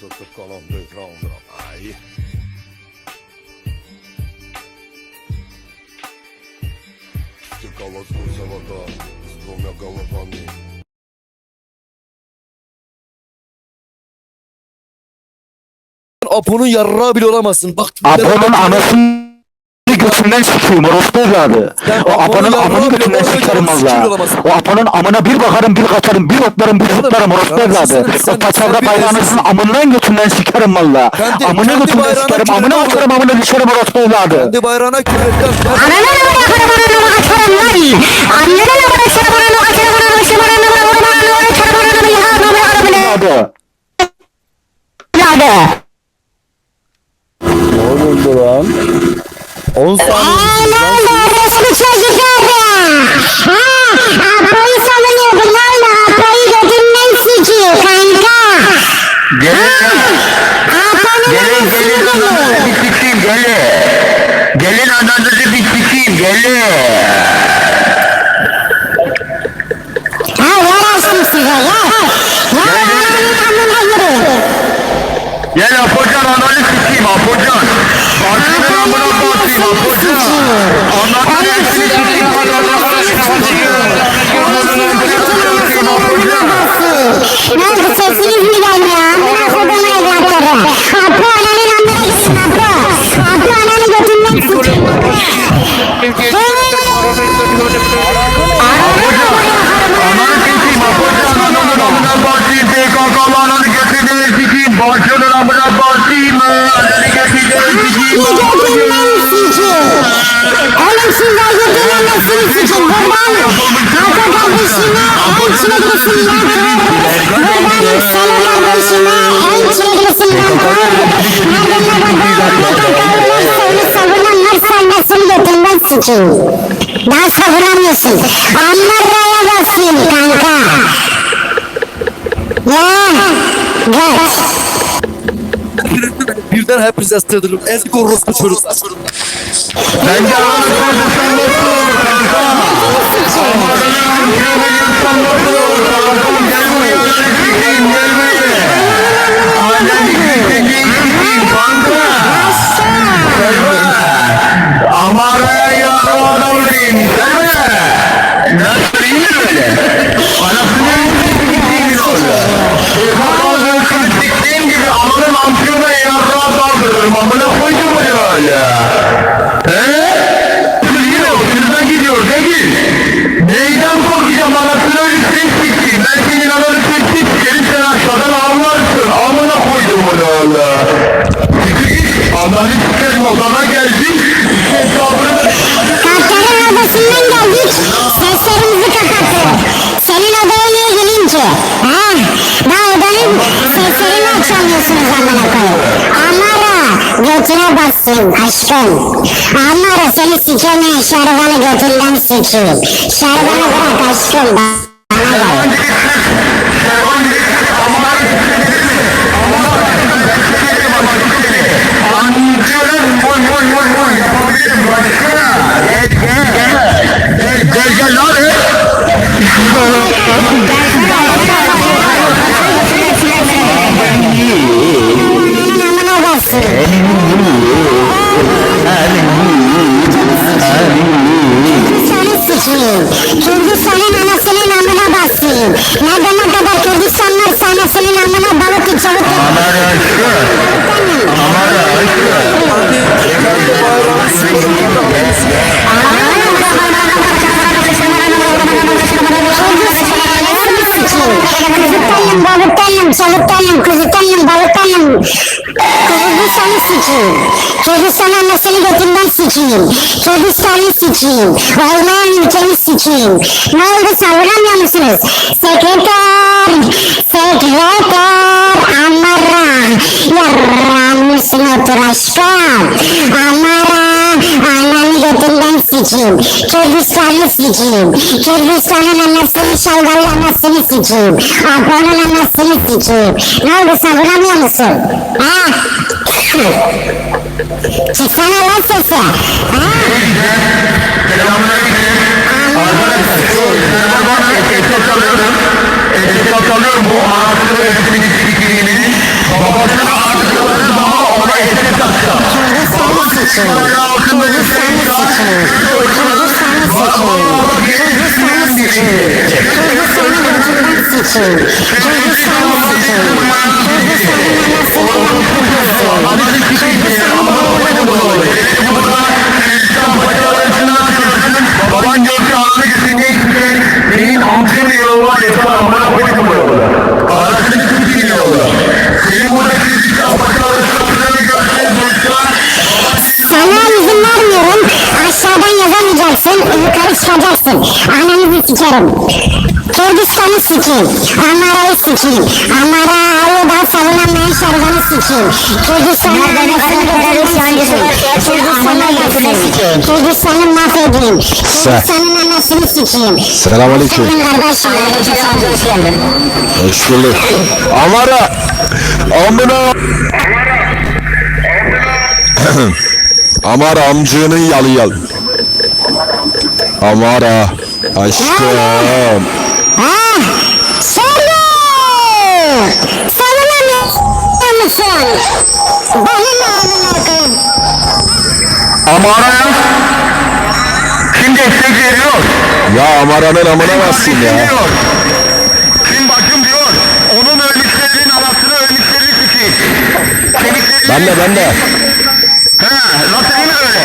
Tutup kalan bir round Ay. Цікаво скусила та з двома головами. Apo'nun yarrağı bile olamazsın. Bak. Apo'nun anasını götünden sikeyim orospu evladı. O Apo'nun amını götünden sikerim valla. O Apo'nun amına bir bakarım bir kaçarım bir otlarım bir tutlarım orospu evladı. O paçavra bayrağınızın amından götünden sikerim valla. Kendi- Amını götünden sikerim amına atarım amına düşerim orospu evladı. Kendi bayrağına küfretten. Ananı bakarım ananı açarım lan. Annene şarap ananı açarım ananı başım ananı vururum ananı onu çarım ananı yıkarım ananı arabını. Evladı. Evladı. Ne oldu lan? 10 saniye. Aman orospu çocukları. Ha, Apo'yu savunuyordu lan Apo'yu götünden sikiyor kanka. Gelin Apo'nun gelin gelin ananızı bir sikeyim gelin. Gelin ananızı bir sikeyim gelin. Ha yaraştım size ya. Ya ananın amına yürü. Gel Apocan ananı sikeyim Apocan. Başının amına basayım Apocan. Ananı hepsini sikeyim ananı sikeyim. Ananı hepsini sikeyim Apocan. Nerede sesiniz mi gelmiyor? Başının amına basayım. Ananı götürdüğünü sikeyim. Götünden sikeyim. Oğlum götünden nasıl sikeyim? Buradan Apo kardeşime en çileklisini yapın. Buradan Selo kardeşime en çileklisini yapın. Nerede ne kadar onu savunan salmasını götünden sikeyim. Daha savunamıyorsun. Anlarraya basayım kanka. Ya. Geç. Birden hepinize astırdım. Ezik orospu çocuklar. Bence ananı Kürdistan'da sor kanka. Ananı Kürdistan'da sor kanka. Gel odana geldin. Hesabını Kartların odasından geldik. Seslerimizi kapattık. Senin odaya niye ki? Ha? Daha odanın seslerini açamıyorsunuz amına koyayım. Amara götüne bassın aşkım. Amara seni sikemeyen şarvanı götünden sikeyim. Şarvanı bırak aşkım. Bana gel. Amına bassın. Kürdistan'ı balıktanım. Kürdistan'ı sikeyim. Kürdistan anasını götünden sikeyim. Kürdistan'ı sikeyim. Olmayan ülkemi sikeyim. Ne oldu savuramıyor musunuz? Sekreter, sekreter, amara. Yarramışsın otur aşkım. Amara, ananı götünden sikeyim. Kürdistan'ı sikeyim. Kürdistan'ın anasını şalgallamasını sikeyim. Apo'nun anasını sikeyim. Ne oldu savuramıyor musun? Ha? Çıksana lan sesi. Ha? Selamünaleyküm. Arkadaşlar şu üzerime bak etiket alıyorum. Etiket alıyorum bu anasını ve hepsini sikeyiminin babası sikeyim. Kürdistan'ı sikeyim. Kürdistan'ı sikeyim. Kürdistan'ı sikeyim. Kürdistan'ı götünden sikeyim. Kürdistan'ı sikeyim. Kürdistan'ın sikerim. Kürdistan'ı sikeyim. Amara'yı sikeyim. Amara'yı da savunamayan şarganı sikeyim. Kürdistan'ı. Kürdistan'ı mahvedeyim. Kürdistan'ın anasını sikeyim. Selamünaleyküm. Senin kardeşim. Hoş bulduk. Amara. Amına. Amara amcığının yalı yal. Amara. Aşkım. Ha? Söyle! Savunamıyor musun? Benim oğlum okuyun. Amara ya. Kim destek veriyor? Ya Amara'nın amına bassın ya. diyor. Kim bacım diyor. Onun ölmüşlerinin anasını ölmüşlerini sikeyim. Kemiklerini... Ben de ben de. He, nasıl değil mi öyle?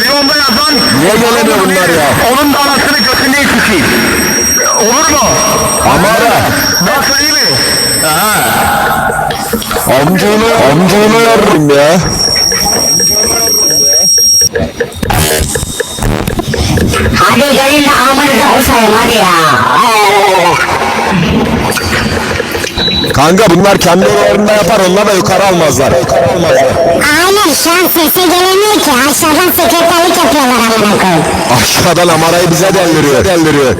Biyomda yazan... Niye gelemiyor bunlar ya? Onun anasını götünden sikeyim. Olur mu? Amara. Nasıl iyi mi? Amcığını, amcığını yardım ya. Hadi gelin de amınıza kusayım hadi ya. Kanka bunlar kendi oralarında yapar onlar da yukarı almazlar. Aynen şu an sese gelemiyor ki. Aşağıdan sekreterlik yapıyorlar amına koyayım. Aşağıdan Amara'yı bize. Delliriyor.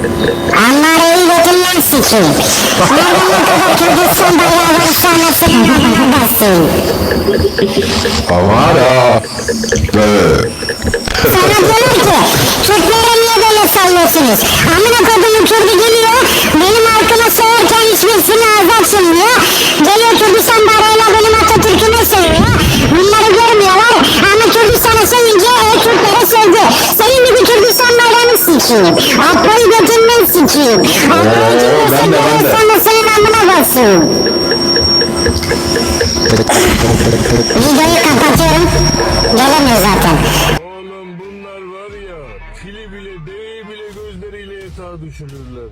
Anları iyi götünden sikeyim. Nereden ne kadar Kürdistan bayrağı varsa anasının amına basayım. Amara. Sana diyorlar ki Türklere sallıyorsunuz? Amına kodumun Kürdü geliyor. Benim halkıma soğurken hiçbirisini ağzı açılmıyor. Geliyor Kürdistan bayrağıyla benim Atatürk'üme seviyor. Bunları görmüyorlar. Ama Kürdistan'a sevince e, Kürtlere sevdi. Senin gibi Kürdistan bayrağını sikeyim. Akbayı götünden sikeyim. Akbayı ben de. Kürdistan'da senin amına basayım. Videoyu kapatıyorum. Gelemiyor zaten. Düşürürler.